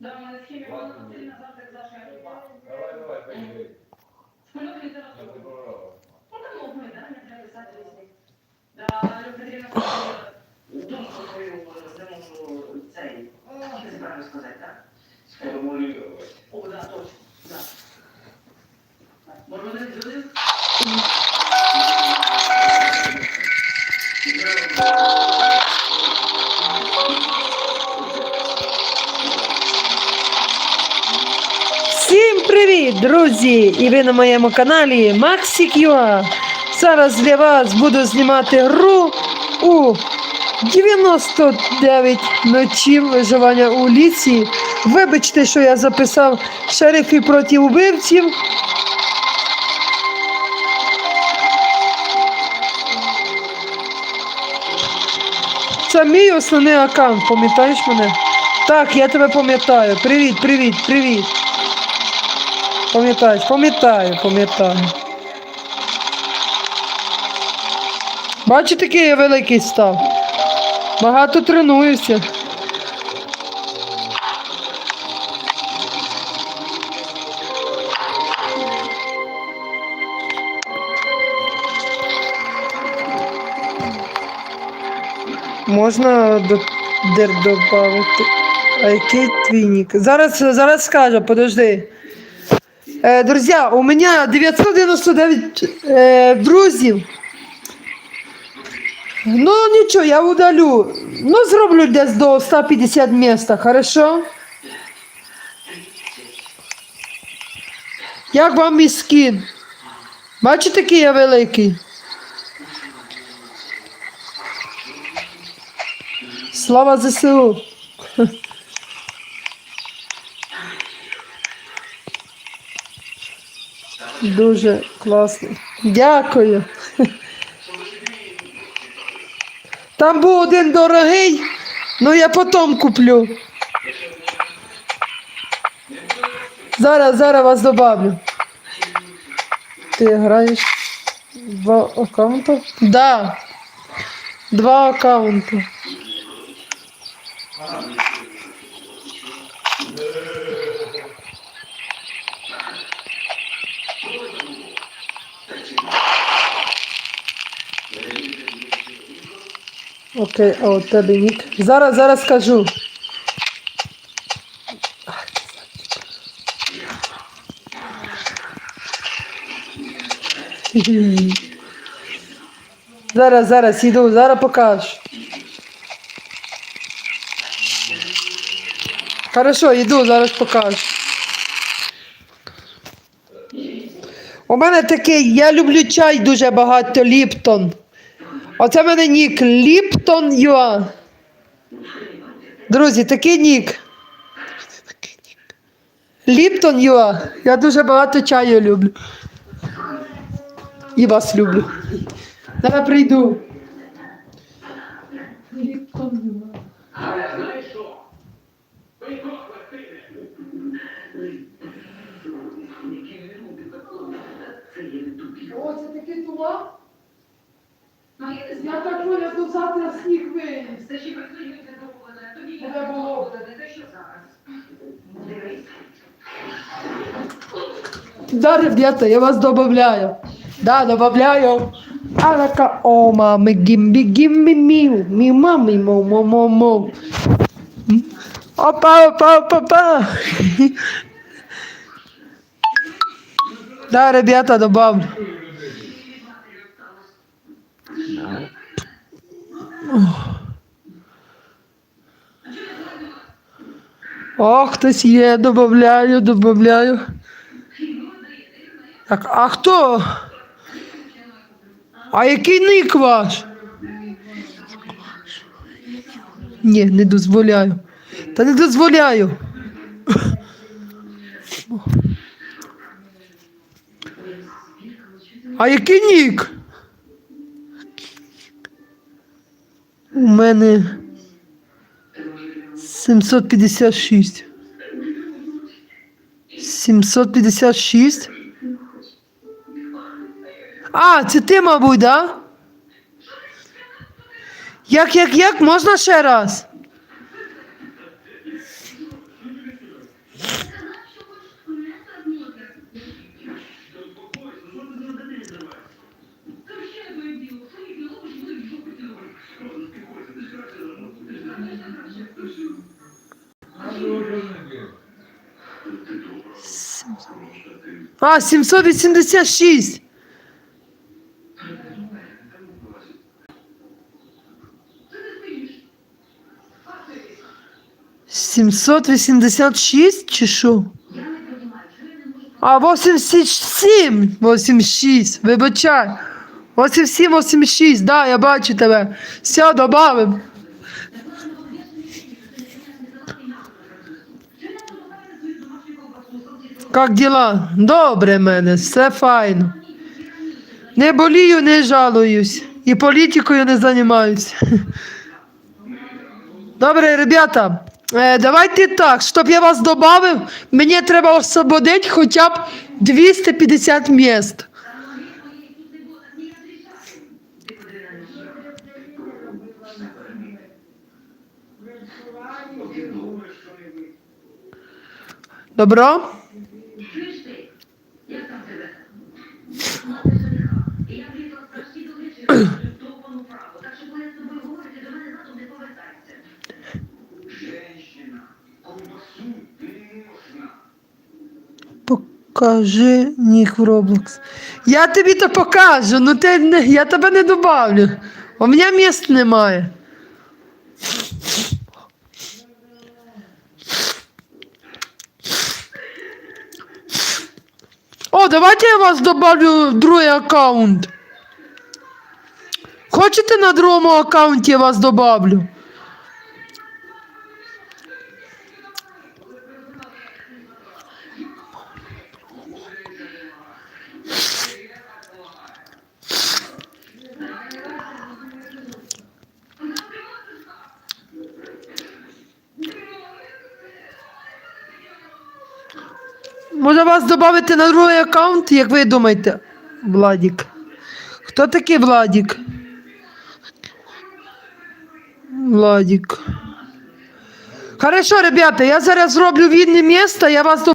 Да, у мене схемі вона сильно завтра завжди руба. Давай, давай, поїхали. Ти пограла. Ну, там ми, да, не треба писати різні. Да, Петрівна сказала, думку свою не можу цей, як це правильно сказати, так? Сформулювати. О, да, точно, да. Може, вони люди? Всім друзі! І ви на моєму каналі Maxi Зараз для вас буду знімати гру у 99 ночів виживання у лісі. Вибачте, що я записав шерифи проти убивців. Це мій основний аккаунт, пам'ятаєш мене? Так, я тебе пам'ятаю. Привіт, привіт, привіт. Пам'ятаєш, пам'ятаю, пам'ятаю. Бачу, такий я великий став. Багато тренуюся. Можна до дер додати. А який твій нік? Зараз, зараз скажу, подожди. Е, друзі, у мене 999 е, друзів. Ну нічого, я удалю. Ну, зроблю десь до 150 міста, хорошо? Як вам мій скін? Бачите, який я великий? Слава ЗСУ! Дуже класно. Дякую. Там був один дорогий, ну я потім куплю. Зараз, зараз вас добавлю. Ти граєш два аккаунти? Да. Два аккаунти. Окей, а от тебе нік. Зараз, зараз скажу. Зараз, зараз іду, зараз покажу. Хорошо, йду, зараз покажу. У мене такий, я люблю чай дуже багато, Ліптон. Оце в мене нік Ліптон Юа. Друзі, такий нік. Ліптон Юа. Я дуже багато чаю люблю. І вас люблю. Зараз прийду. Ліптон Юа. О, це такий туман. Я так поняв, завтра сніг виїзд. Це ще не довго, тоді було. буде, не те, що зараз. Дивись. Да, ребята, я вас добавляю. Да, добавляю. Арака о мами гимби гимби миу. Ми мами мо мо мо мо. Опа, опа, опа, опа. Да, ребята, добавлю. О, хтось є, добавляю, добавляю. Так, а хто? А який ник ваш? Ні, не дозволяю. Та не дозволяю. А який нік? У мене 756. 756. А, це ти, мабуть, да? Як, як, як? Можна ще раз? А, 786. Сімсот вісімдесят шість чи що? А, 87, 86, вибачай. 87, 86, да, я бачу тебе. Все, добавим. Как діла? Добре мене, все файно. Не болію, не жалуюсь. І політикою не займаюся. Добре, ребята, е, давайте так, щоб я вас додав, мені треба освободити хоча б 250 місць. Добро? Чуєш ти? Як там тебе? Я влізла в прості до вечора, в довбану праву. Так що коли я з тобою говорю, ти до мене задом не повертайся. Женщина, колбасу не можна. Покажи нік в Roblox. Я тобі то покажу, ну ти не, я тебе не добавлю. У мене місць немає. О, давайте я вас добавлю в другий аккаунт. Хочете на другому аккаунті я вас добавлю? Може вас додати на другий аккаунт, як ви думаєте, Владік? Хто такий Владік? Владік. Хорошо, ребята, я зараз зроблю вільне місце, я вас